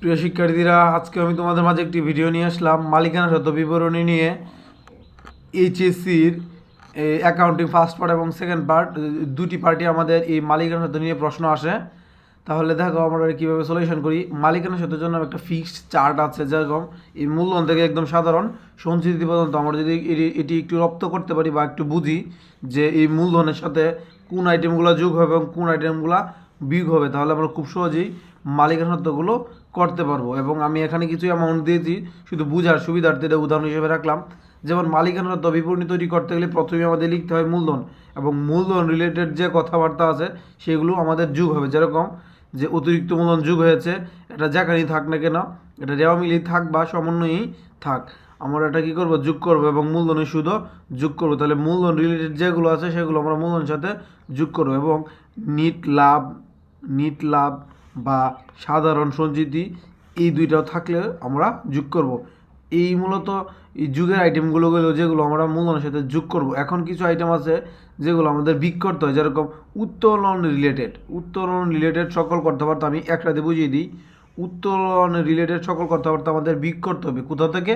প্রিয় শিক্ষার্থীরা, আজকে আমি তোমাদের মাঝে একটি ভিডিও নিয়ে আসলাম। মালিকানা শত বিবরণী নিয়ে এইচএসসির অ্যাকাউন্টিং ফার্স্ট পার্ট এবং সেকেন্ড পার্ট দুটি পার্টি আমাদের এই মালিকানা শত নিয়ে প্রশ্ন আসে। তাহলে দেখো আমরা কীভাবে সলিউশন করি। মালিকানা শতের জন্য একটা ফিক্সড চার্ট আছে যেরকম, এই মূলধন থেকে একদম সাধারণ সঞ্চিতি পর্যন্ত আমরা যদি এটি- এটি একটু রপ্ত করতে পারি বা একটু বুঝি যে এই মূলধনের সাথে কোন আইটেমগুলো যোগ হবে এবং কোন আইটেমগুলো বিয়োগ হবে, তাহলে আমরা খুব সহজেই মালিকানা সত্ত্বগুলো করতে পারব। এবং আমি এখানে কিছু অ্যামাউন্ট দিয়েছি, শুধু বুঝার সুবিধার্থে এটা উদাহরণ হিসেবে রাখলাম। যেমন মালিকানা সত্ত্ব বিপণী তৈরি করতে গেলে প্রথমে আমাদের লিখতে হয় মূলধন, এবং মূলধন রিলেটেড যে কথাবার্তা আছে, সেগুলো আমাদের যুগ হবে। যেরকম যে অতিরিক্ত মূলধন যুগ হয়েছে, এটা যেখানেই থাক না কেন, এটা রেওয়া মিলিয়ে থাক বা সমন্বয়েই থাক, আমরা এটা কী করব? যোগ করব, এবং মূলধনের সুদও যোগ করব। তাহলে মূলধন রিলেটেড যেগুলো আছে, সেগুলো আমরা মূলধনের সাথে যোগ করব, এবং নিট, লাভ নিট লাভ বা সাধারণ সঞ্চিতি এই দুইটাও থাকলে আমরা যোগ করব। এই মূলত এই যুগের আইটেমগুলো গেলো যেগুলো আমরা মূলধনের সাথে যোগ করব। এখন কিছু আইটেম আছে যেগুলো আমাদের বিক করতে হয়, যেরকম উত্তোলন রিলেটেড উত্তোলন রিলেটেড সকল কথাবার্তা আমি একসাথে বুঝিয়ে দিই। উত্তোলন রিলেটেড সকল কথাবার্তা আমাদের বিক করতে হবে কোথা থেকে?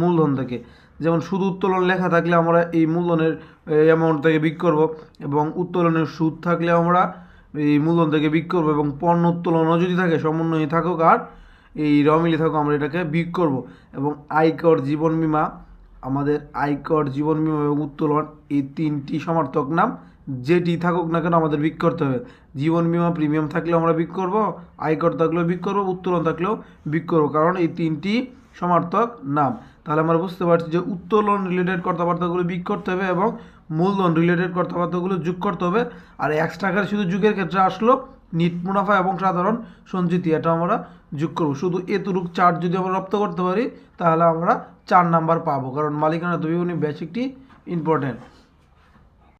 মূলধন থেকে। যেমন শুধু উত্তোলন লেখা থাকলে আমরা এই মূলধনের অ্যামাউন্ট থেকে বিক করব এবং উত্তোলনের সুদ থাকলে আমরা এই মূলধন থেকে বিক করব এবং পণ্য উত্তোলনও যদি থাকে, সমন্বয়ে থাকুক আর এই রমিলি থাকুক, আমরা এটাকে বিক করব। এবং আয়কর জীবন বিমা, আমাদের আয়কর জীবন বিমা এবং উত্তোলন এই তিনটি সমার্থক নাম, যেটি থাকুক না কেন আমাদের বিক করতে হবে। জীবন বিমা প্রিমিয়াম থাকলেও আমরা বিক করব, আয়কর থাকলেও বিক করব, উত্তোলন থাকলেও বিক করব। কারণ এই তিনটি সমার্থক নাম। তাহলে আমরা বুঝতে পারছি যে উত্তোলন রিলেটেড কথাবার্তাগুলো বিক করতে হবে এবং মূলধন রিলেটেড কথাবার্তাগুলো যোগ করতে হবে। আর একশো টাকার শুধু যুগের ক্ষেত্রে আসলো নিট মুনাফা এবং সাধারণ সঞ্চিতি, এটা আমরা যোগ করব। শুধু এতটুক চার্ট যদি আমরা রপ্ত করতে পারি, তাহলে আমরা চার নাম্বার পাবো। কারণ মালিকানা বেশ বেসিকটি ইম্পর্টেন্ট